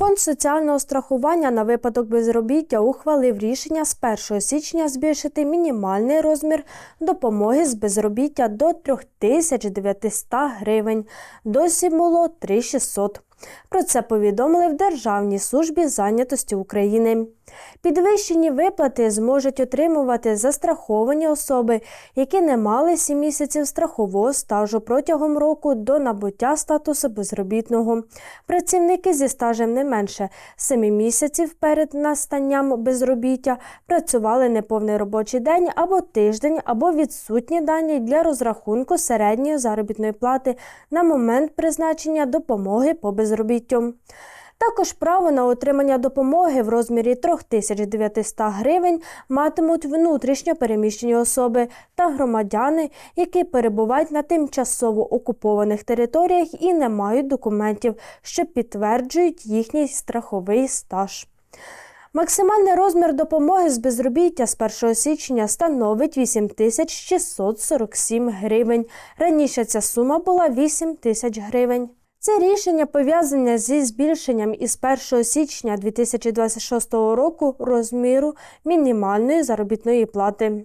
Фонд соціального страхування на випадок безробіття ухвалив рішення з 1 січня збільшити мінімальний розмір допомоги з безробіття до 3900 гривень. Досі було 3600. Про це повідомили в Державній службі зайнятості України. Підвищені виплати зможуть отримувати застраховані особи, які не мали 7 місяців страхового стажу протягом року до набуття статусу безробітного. Працівники зі стажем не менше 7 місяців перед настанням безробіття працювали неповний робочий день або тиждень, або відсутні дані для розрахунку середньої заробітної плати на момент призначення допомоги по безробіттю. Також право на отримання допомоги в розмірі 3900 гривень матимуть внутрішньо переміщені особи та громадяни, які перебувають на тимчасово окупованих територіях і не мають документів, що підтверджують їхній страховий стаж. Максимальний розмір допомоги з безробіття з 1 січня становить 8647 гривень. Раніше ця сума була 8 тисяч гривень. Це рішення пов'язане зі збільшенням із 1 січня 2026 року розміру мінімальної заробітної плати.